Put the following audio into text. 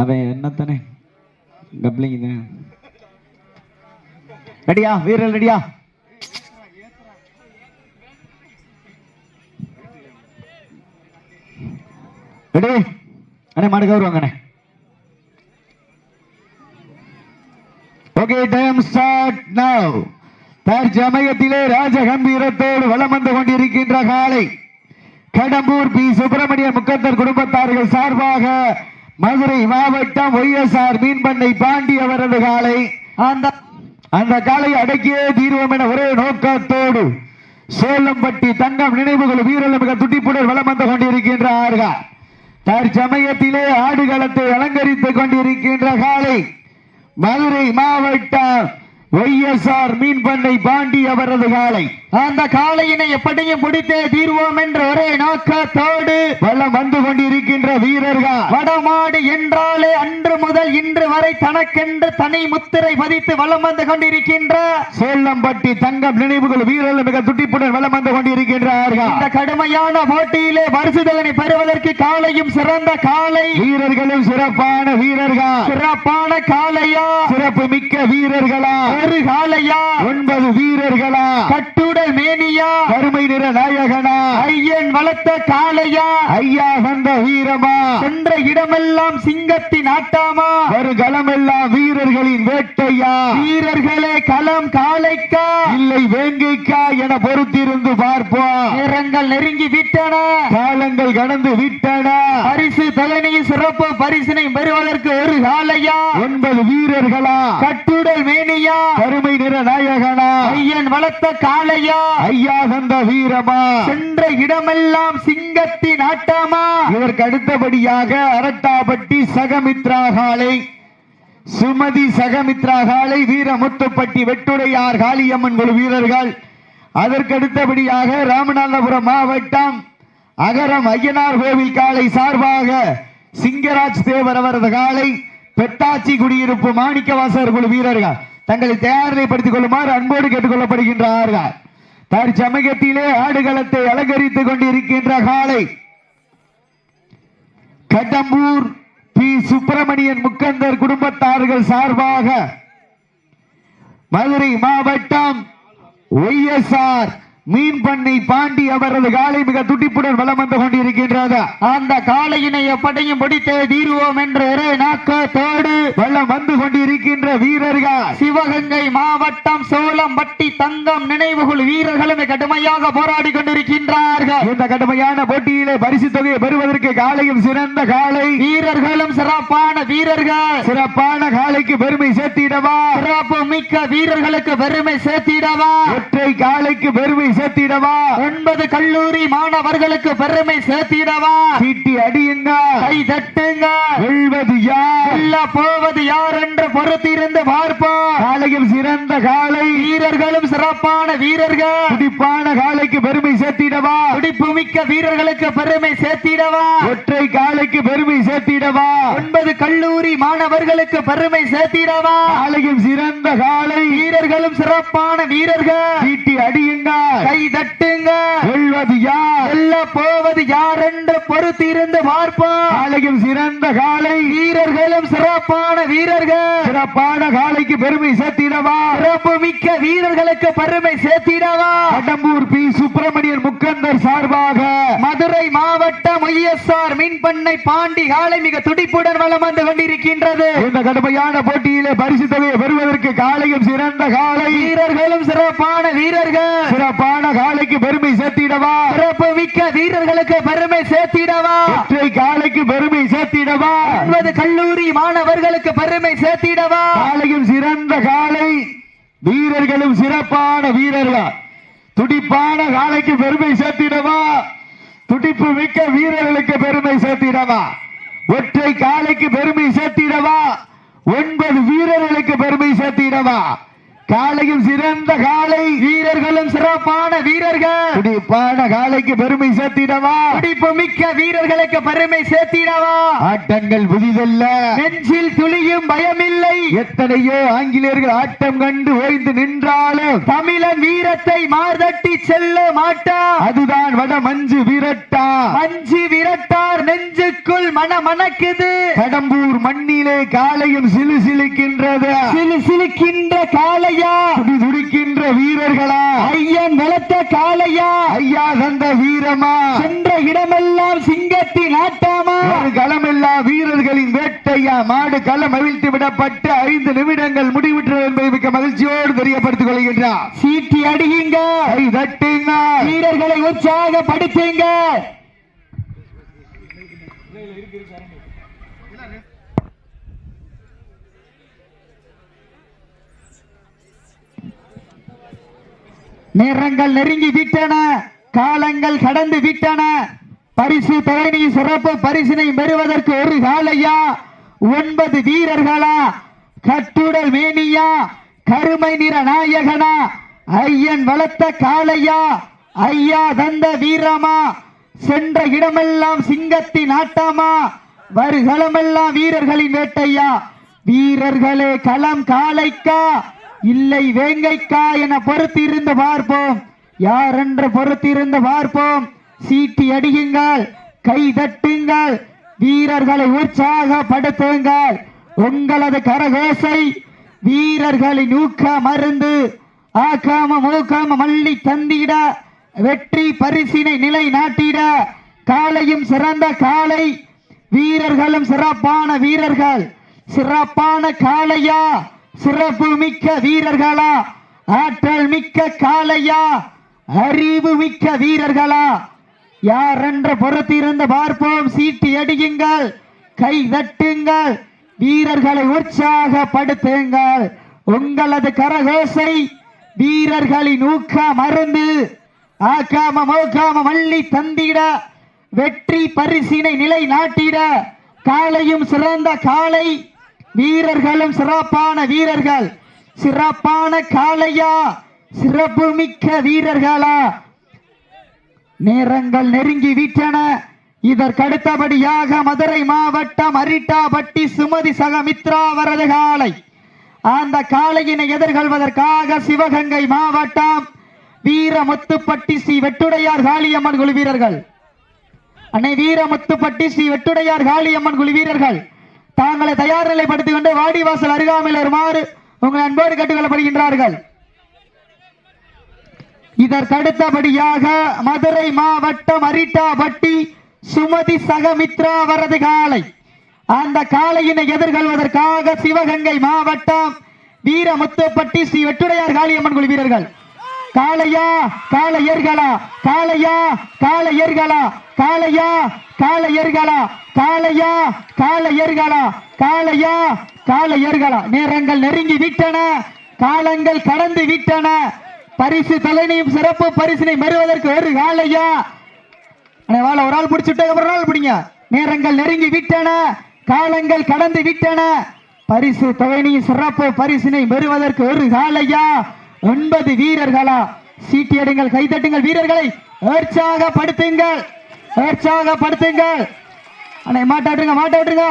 அவன் என்னத்தானே? டப்ளிங் தான் ரெடியா? வீரல் ரெடியா? ரெடி. அண்ணே மாடு கவுருவாங்கண்ணே ஓகே டைம் ஸ்டார்ட் நவ் தற்சமயத்திலே ராஜ கம்பீரத்தோடு வலம் வந்து கொண்டிருக்கின்ற காலை. கடம்பூர் பி. சுப்பிரமணிய முக்கத்தர் குடும்பத்தார்கள் சார்பாக மதுரை மாவட்டம் ஒய்எஸ்ஆர் மீன்பண்ணை பாண்டி அவரது காலை அந்த அந்த காலை அடக்கியே தீர்வோம் என ஒரே நோக்கத்தோடு சோளம்பட்டி தங்கம் நினைவுகள் வீரர்கள் மிக துட்டிப்புடன் வலம் வந்து கொண்டிருக்கின்றார்கள். தற்சமயத்திலே ஆடுகளத்தை அலங்கரித்துக் கொண்டிருக்கின்ற காலை மதுரை மாவட்டம் ஒய்எஸ்ஆர் மீன்பண்ணை பாண்டி அவரது காலை அந்த காளையினை எப்படியும் முடித்தே தீர்வோம் என்ற ஒரே நோக்கத்தோடு வளம் வந்து கொண்டிருக்கின்ற வீரர்கள். வடமாடு என்றாலே அன்று முதல் இன்று வரை தனக்கென்று தனி முத்திரை பதித்து வலம் வந்து கொண்டிருக்கின்ற சேலம்பட்டி தங்கம் நினைவுகள் வீரர்கள் மிக துட்டிப்புடன் வலம் வந்து கொண்டிருக்கின்றார்கள். இந்த கடுமையான போட்டியிலே பரிசுதலனை பெறுவதற்கு காலையும் சிறந்த காலை வீரர்களும் சிறப்பான வீரர்கள். சிறப்பான காலையா சிறப்பு மிக்க வீரர்களா? ஒரு காலையா ஒன்பது வீரர்களா? கட்டுடல் மேனியா கருமை நிற நாயகனா? ஐயன் வளர்த்த காளையா? ஐயா வந்த வீரமா? சென்ற இடமெல்லாம் சிங்கத்தின் ஆட்டாமா? ஒரு களமெல்லாம் வீரர்களின் வேட்டையா? வீரர்களே களம் காளைக்கா? இல்லை வேங்கைக்கா என பொறுத்திருந்து பார்ப்போம். நேரங்கள் நெருங்கி விட்டன. காலங்கள் கடந்து விட்டன. பரிசு தலைனை சிறப்பு பரிசினை பெறுவதற்கு ஒரு காலையா ஒன்பது வீரர்களா? கட்டுடல் மேனியா? கருமை நிற நாயகனா? ஐயன் வளர்த்த காளையா? ஐயா. தந்த வீரமா? சென்ற இடமெல்லாம் சிங்கத்தின் ஆட்டமா இதற்கு அடுத்தபடியாக அரட்டாப்பட்டி சகமித்ரா காலை சுமதி சகமித்ரா காலை வீரமுத்துப்பட்டி வெட்டுடையார் காளியம்மன் குழு வீரர்கள். அதற்கு அடுத்தபடியாக ராமநாதபுரம் மாவட்டம் அகரம் ஐயனார் கோவில் காலை சார்பாக சிங்கராஜ் தேவர் அவரது காலை பெட்டாச்சி குடியிருப்பு மாணிக்கவாசர் குழு வீரர்கள். தங்களை தயாரிப்படுத்திக் கொள்ளுமாறு அன்போடு கேட்டுக்கொள்ளப்படுகின்றார்கள் தற்சமயத்திலே ஆடுகளத்தை அலங்கரித்துக் கொண்டிருக்கின்ற காலை. கடம்பூர் பி. சுப்பிரமணியன் முக்கந்தர் குடும்பத்தார்கள் சார்பாக மதுரை மாவட்டம் ஒய்எஸ்ஆர் மீன் பண்ணை பாண்டி அவரது காலை மிக துடிப்புடன் வலம் வந்து கொண்டிருக்கின்றது. அந்த காளையினை எப்படியும் பிடித்தே தீருவோம் என்ற நாக்கத்தோடு வலம் வந்து கொண்டிருக்கின்ற வீரர்கள். சிவகங்கை மாவட்டம் சோளம்பட்டி தங்கம் நினைவுகள் வீரர்களும் கடுமையாக போராடி கொண்டிருக்கின்றார்கள். இந்த கடுமையான போட்டியிலே பரிசு தொகையை பெறுவதற்கு காலையும் சிறந்த காலை வீரர்களும் சிறப்பான வீரர்கள். சிறப்பான காலைக்கு பெருமை சேர்த்திடவா? சிறப்பு மிக்க வீரர்களுக்கு பெருமை சேர்த்திடவா? ஒற்றை காலைக்கு பெருமை சேர்த்திடவா? ஒன்பது கல்லூரி மாணவர்களுக்கு பெருமை சேர்த்திடவா? சீட்டி அடியுங்க. கை தட்டுங்க. வெல்வது யார்? வெல்ல போவது யார் என்று பொறுத்திருந்து பார்ப்போம். காலையில் சிறந்த காலை. வீரர்களும் சிறப்பான வீரர்கள். துடிப்பான காலைக்கு பெருமை சேர்த்திடவா? துடிப்பு மிக்க வீரர்களுக்கு பெருமை சேர்த்திடவா? ஒற்றை காலைக்கு பெருமை சேர்த்திடவா? ஒன்பது கல்லூரி மாணவர்களுக்கு பெருமை சேர்த்திடவா? காலையில் சிறந்த காலை. வீரர்களும் சிறப்பான வீரர்கள். சீட்டி அடியுங்க. கை தட்டுங்க. வெல்வது யார்? வெல்ல போவது யார் என்று பொறுத்திருந்து பார்ப்போம். சிறந்த காலை. வீரர்களும் சிறப்பான வீரர்கள். சிறப்பான காலைக்கு பெருமை சேர்த்திடவா? சிறப்பு மிக்க வீரர்களுக்கு பெருமை சேர்த்திடவா? கடம்பூர் பி. சுப்பிரமணியன் முக்கந்தர் சார்பாக. மதுரை மாவட்டம் ஒய்எஸ்ஆர் மின்பண்ணை பாண்டி காலை மிக துடிப்புடன் வலம் வந்து கொண்டிருக்கின்றது. இந்த கடுமையான போட்டியிலே பரிசு தொகையை பெறுவதற்கு காலையும் சிறந்த காலை. வீரர்களும் சிறப்பான வீரர்கள். சிறப்பான காலைக்கு பெருமை சேர்த்திடவா? சிறப்பு மிக்க வீரர்களுக்கு பெருமை சேர்த்திடவா? ஒற்றை காலைக்கு பெருமை சேர்த்திடவா? ஒன்பது கல்லூரி மாணவர்களுக்கு பெருமை சேர்த்திடவா? காலையும் சிறந்த காலை வீரர்களும் சிறப்பான வீரர்கள். துடிப்பான காலைக்கு பெருமை சேர்த்திடவா? துடிப்பு மிக்க வீரர்களுக்கு பெருமை சேர்த்திடவா? ஒற்றை காலைக்கு பெருமை சேர்த்திடவா? ஒன்பது வீரர்களுக்கு பெருமை சேர்த்திடவா? காலையும் சிறந்த காலை வீரர்களும் சிறப்பான வீரர்கள். துடிப்பான காலைக்கு பெருமை சேர்த்திடவா? துடிப்பு மிக்க வீரர்களுக்கு பெருமை சேர்த்திடவா? ஆட்டங்கள் புதிதல்ல. நெஞ்சில் துளியும் பயமில்லை. எத்தனையோ ஆங்கிலேயர்கள் ஆட்டம் கண்டு ஓய்ந்து நின்றாலும் தமிழன் வீரத்தை மார்தட்டி செல்ல மாட்டா. அதுதான் வட மஞ்சு விரட்டா. மஞ்சு விரட்டார் நெஞ்சுக்குள் மன மணக்குது கடம்பூர் மண்ணிலே காலையும் சிலு சிலுக்கின்றது. சிலு சிலுக்கின்ற துடி துடிக்கின்ற வீரர்களா? ஐயன் வளர்த்த காளையா? ஐயா தந்த வீரமா? சென்ற இடமெல்லாம் சிங்கத்தின் ஆட்டாமா ஒரு களமில்லா வீரர்களின் வேட்டையா? மாடு களம் அவிழ்த்து விடப்பட்டு ஐந்து நிமிடங்கள் முடிவுற்றது என்பதை மிக்க மகிழ்ச்சியோடு தெரியப்படுத்திக் கொள்கின்றார். சீட்டி அடியுங்க. கை தட்டுங்க. வீரர்களை உற்சாகப்படுத்துங்க. நேரங்கள் நெருங்கி விட்டன காலங்கள் கடந்து விட்டன. பரிசு தலைமை சிறப்பு பரிசினை பெறுவதற்கு ஒரு காலையா? ஒன்பது வீரர்களா? கட்டுடல் மேனியா? கருமை நிற நாயகனா? ஐயன் வளர்த்த காளையா? ஐயா தந்த வீரமா? சென்ற இடமெல்லாம் சிங்கத்தின் ஆட்டமா? வருகளமெல்லாம் வீரர்களின் வேட்டையா? வீரர்களே களம் காளைக்கா? இல்லை வேங்கைக்கா என பொறுத்திருந்து பார்ப்போம். யார் என்று பொறுத்திருந்து பார்ப்போம்? சீட்டி அடியுங்கள் கை தட்டுங்கள் வீரர்களை உற்சாகப்படுத்துங்கள். உங்களது கரகோசை வீரர்களின் ஊக்க மருந்து ஆக்காம மூக்காம மல்லி தந்திட வெற்றி பரிசினை நிலை நாட்டிட காலையும் சிறந்த காலை வீரர்களும் சிறப்பான வீரர்கள். சிறப்பான காளையா? சிறப்பு மிக்க வீரர்களா ஆற்றல் மிக்க காளையா அறிவு மிக்க வீரர்களா? யார் என்ற பொறுத்திருந்து பார்ப்போம். சீட்டி அடியுங்கள் கை தட்டுங்கள் வீரர்களை உற்சாகப்படுத்துங்கள். உங்களது கரகோசை வீரர்களின் ஊக்க மருந்து ஆக்காம மோக்காம மல்லி தந்திட வெற்றி பரிசினை நிலை நாட்டிட காலையும் சிறந்த காலை வீரர்களும் சிறப்பான வீரர்கள். சிறப்பான காளையா. சிறப்பு மிக்க வீரர்களா. நேரங்கள் நெருங்கி விட்டன இதற்கடுத்தபடியாக மதுரை மாவட்டம் அரிட்டாபட்டி சுமதி சகமித்ரா வரது காலை அந்த காளையினை எதிர்கொள்வதற்காக சிவகங்கை மாவட்டம் வீரமுத்துப்பட்டி ஸ்ரீ வெட்டுடையார் காளியம்மன் குழு வீரர்கள். அன்னை வீரமுத்துப்பட்டி ஸ்ரீ வெட்டுடையார் காளியம்மன் குழு வீரர்கள். தாங்களை தயார் நிலைப்படுத்திக் கொண்டு வாடிவாசல் அருகாமையில் வருமாறு உங்கள் அன்போடு கேட்டுக்கொள்ளப்படுகின்றார்கள். இதற்கடுத்தபடியாக மதுரை மாவட்டம் அரிட்டாபட்டி சுமதி சகமித்ரா வரது காலை. அந்த காளையினை எதிர்கொள்வதற்காக சிவகங்கை மாவட்டம் வீரமுத்துப்பட்டி ஸ்ரீ வெட்டுடையார் காளியம்மன் குழு வீரர்கள். காளையா காளையர்களா காளையா காளையர்களா காளையா காளையர்களா காளையா காளையர்களா காளையா காளையர்களா. நேரங்கள் நெருங்கி விட்டன காலங்கள் கடந்து விட்டன. பரிசு தலைனையும் சிறப்பு பரிசினை மறுவதற்கு ஒரு காளையா. வாழ ஒரு ஆள் பிடிச்சிட்டு ஒரு ஆள் பிடிங்க. நேரங்கள் நெருங்கி விட்டன காலங்கள் கடந்து விட்டன. பரிசு தொகையினையும் சிறப்பு பரிசினை பெறுவதற்கு ஒரு காலையா ஒன்பது வீரர்களா? சீட்டியடுங்கள் கைதட்டுங்கள் வீரர்களை. உற்சாகப்படுத்துங்கள் உற்சாகப்படுத்துங்கள் அண்ணே மாட்டாட்டுங்க மாட்டாட்டுங்க